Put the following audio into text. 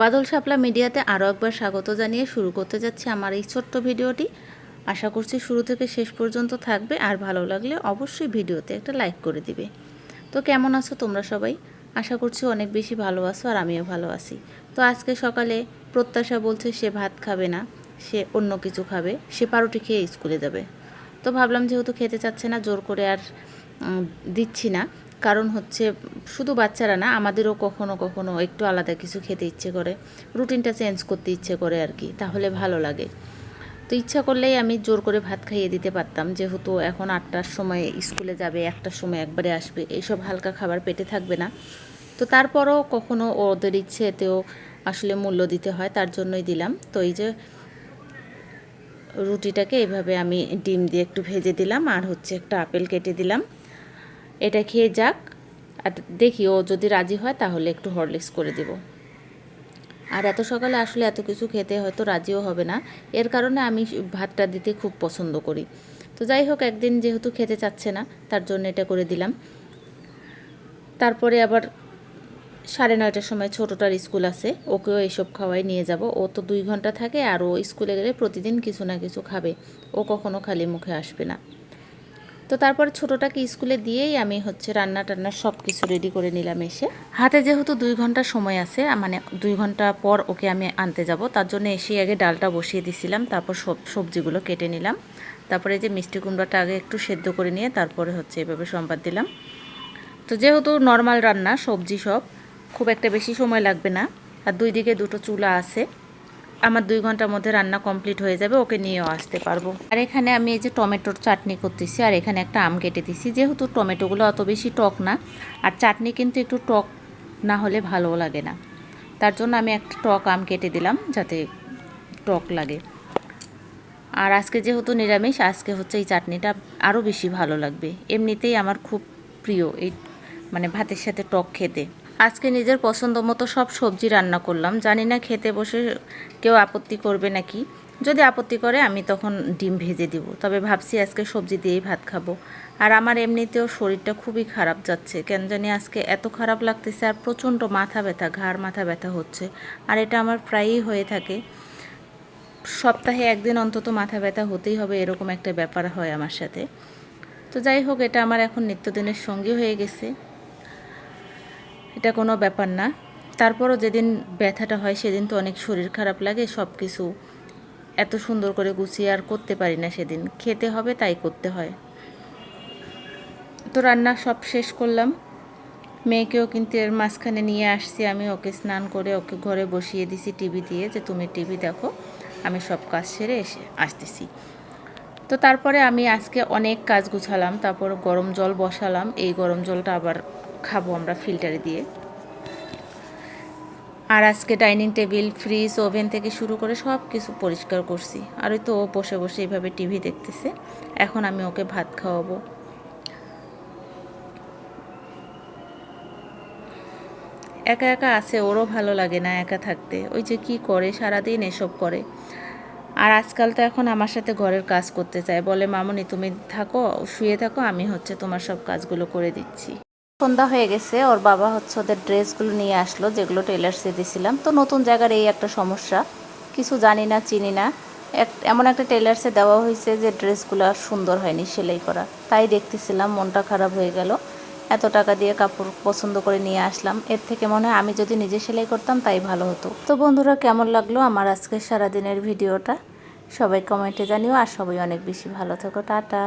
বাদল শাপলা মিডিয়াতে আরও একবার স্বাগত জানিয়ে শুরু করতে যাচ্ছি আমার এই ছোট্ট ভিডিওটি। আশা করছি শুরু থেকে শেষ পর্যন্ত থাকবে, আর ভালো লাগলে অবশ্যই ভিডিওতে একটা লাইক করে দিবে। তো কেমন আছো তোমরা সবাই? আশা করছি অনেক বেশি ভালো আছো, আর আমিও ভালো আছি। তো আজকে সকালে প্রত্যাশা বলছে সে ভাত খাবে না, সে অন্য কিছু খাবে, সে পাউরুটি খেয়ে স্কুলে যাবে। তো ভাবলাম যেহেতু খেতে চাচ্ছে না, জোর করে আর দিচ্ছি না। কারণ হচ্ছে শুধু বাচ্চারা না, আমাদেরও কখনো কখনো একটু আলাদা কিছু খেতে ইচ্ছে করে, রুটিনটা চেঞ্জ করতে ইচ্ছে করে আর কি, তাহলে ভালো লাগে। তো ইচ্ছা করলেই আমি জোর করে ভাত খাইয়ে দিতে পারতাম, যেহেতু এখন আটটার সময় স্কুলে যাবে, একটার সময় একবারে আসবে, এইসব হালকা খাবার পেটে থাকবে না। তো তারপরও কখনো ওদের ইচ্ছেতেও আসলে মূল্য দিতে হয়, তার জন্যই দিলাম। তো এই যে রুটিটাকে এভাবে আমি ডিম দিয়ে একটু ভেজে দিলাম, আর হচ্ছে একটা আপেল কেটে দিলাম। এটা খেয়ে যাক। আর দেখি, ও যদি রাজি হয় তাহলে একটু হরলিক্স করে দেব। আর এত সকালে আসলে এত কিছু খেতে হয়তো রাজিও হবে না। এর কারণে আমি ভাতটা দিতে খুব পছন্দ করি। তো যাই হোক, একদিন যেহেতু খেতে চাচ্ছে না, তার জন্য এটা করে দিলাম। তারপরে আবার সাড়ে নয়টার সময় ছোটোটার স্কুল আছে, ওকেও এইসব খাওয়াই নিয়ে যাব। ও তো দুই ঘণ্টা থাকে, আর ও স্কুলে গেলে প্রতিদিন কিছু না কিছু খাবে। ও কখনো খালি মুখে আসবে না। তো তারপরে ছোটোটাকে স্কুলে দিয়েই আমি হচ্ছে রান্না টান্না সব কিছু রেডি করে নিলাম এসে। হাতে যেহেতু দুই ঘণ্টা সময় আছে মানে দুই ঘণ্টা পর ওকে আমি আনতে যাব, তার জন্য এসে আগে ডালটা বসিয়ে দিছিলাম, তারপর সব সবজিগুলো কেটে নিলাম। তারপরে যে মিষ্টি কুমড়াটা আগে একটু সেদ্ধ করে নিয়ে তারপরে হচ্ছে এভাবে সম্বাদ দিলাম। তো যেহেতু নর্মাল রান্না, সবজি সব, খুব একটা বেশি সময় লাগবে না। আর দুই দিকে দুটো চুলা আছে আমার দুই ঘণ্টার মধ্যে রান্না কমপ্লিট হয়ে যাবে, ওকে নিয়েও আসতে পারব। আর এখানে আমি এই যে টমেটোর চাটনি করতেছি, আর এখানে একটা আম কেটে দিছি। যেহেতু টমেটোগুলো অত বেশি টক না, আর চাটনি কিন্তু একটু টক না হলে ভালো লাগে না। তার জন্য আমি একটা টক আম কেটে দিলাম, যাতে টক লাগে। আর আজকে যেহেতু নিরামিষ, আজকে হচ্ছে এই চাটনিটা আরও বেশি ভালো লাগবে। এমনিতেই আমার খুব প্রিয় এই মানে ভাতের সাথে টক খেতে। আজকে নিজের পছন্দ মতো সব সবজি রান্না করলাম। জানি না খেতে বসে কেউ আপত্তি করবে নাকি। যদি আপত্তি করে, আমি তখন ডিম ভেজে দিব। তবে ভাবছি আজকে সবজি দিয়েই ভাত খাব। আর আমার এমনিতেও শরীরটা খুবই খারাপ যাচ্ছে। কেন জানি আজকে এত খারাপ লাগতেছে আর প্রচণ্ড মাথা ব্যথা, ঘাড় মাথা ব্যথা হচ্ছে। আর এটা আমার প্রায়ই হয়ে থাকে। সপ্তাহে একদিন অন্তত মাথা ব্যথা হতেই হবে, এরকম একটা ব্যাপার হয় আমার সাথে। তো যাই হোক, এটা আমার এখন নিত্যদিনের সঙ্গী হয়ে গেছে। এটা কোনো ব্যাপার না। তারপরও যেদিন ব্যথাটা হয়, সেদিন তো অনেক শরীর খারাপ লাগে সব কিছু এত সুন্দর করে গুছিয়ে আর করতে পারি না সেদিন। খেতে হবে, তাই করতে হয়। তো রান্না সব শেষ করলাম। মেয়েকেও কিন্তু এর মাঝখানে নিয়ে আসছি আমি, ওকে স্নান করে, ওকে ঘরে বসিয়ে দিছি টিভি দিয়ে যে, তুমি টিভি দেখো, আমি সব কাজ সেরে এসে আসতেছি। তো তারপরে আমি আজকে অনেক কাজ গুছালাম, তারপর গরম জল বসালাম, এই গরম জলটা আবার খাব আমরা ফিল্টারে দিয়ে। আর আজকে ডাইনিং টেবিল, ফ্রিজ, ওভেন থেকে শুরু করে সব কিছু পরিষ্কার করছি। আর ওই তো ও বসে বসে এইভাবে টিভি দেখতেছে। এখন আমি ওকে ভাত খাওয়াবো। একা একা আছে, ওরও ভালো লাগে না একা থাকতে। ওই যে কি করে, সারাদিন এসব করে। আর আজকাল তো এখন আমার সাথে ঘরের কাজ করতে চায়। বলে, মামনি, তুমি থাকো, শুয়ে থাকো, আমি হচ্ছে তোমার সব কাজগুলো করে দিচ্ছি। সন্ধ্যা হয়ে গেছে, ওর বাবা হচ্ছে ওদের ড্রেসগুলো নিয়ে আসলো, যেগুলো টেলার্সে দিয়েছিলাম তো নতুন জায়গার এই একটা সমস্যা, কিছু জানি না, চিনি না। এক, এমন একটা টেলার্সে দেওয়া হয়েছে যে ড্রেসগুলো আর সুন্দর হয়নি সেলাই করা। তাই দেখতেছিলাম মনটা খারাপ হয়ে গেল। এত টাকা দিয়ে কাপড় পছন্দ করে নিয়ে আসলাম। এর থেকে মনে হয় আমি যদি নিজে সেলাই করতাম তাই ভালো হতো। তো বন্ধুরা, কেমন লাগল আমার আজকে সারাদিনের ভিডিওটা? সবাই কমেন্টে জানিও, আর সবাই অনেক বেশি ভালো থেকো। টাটা।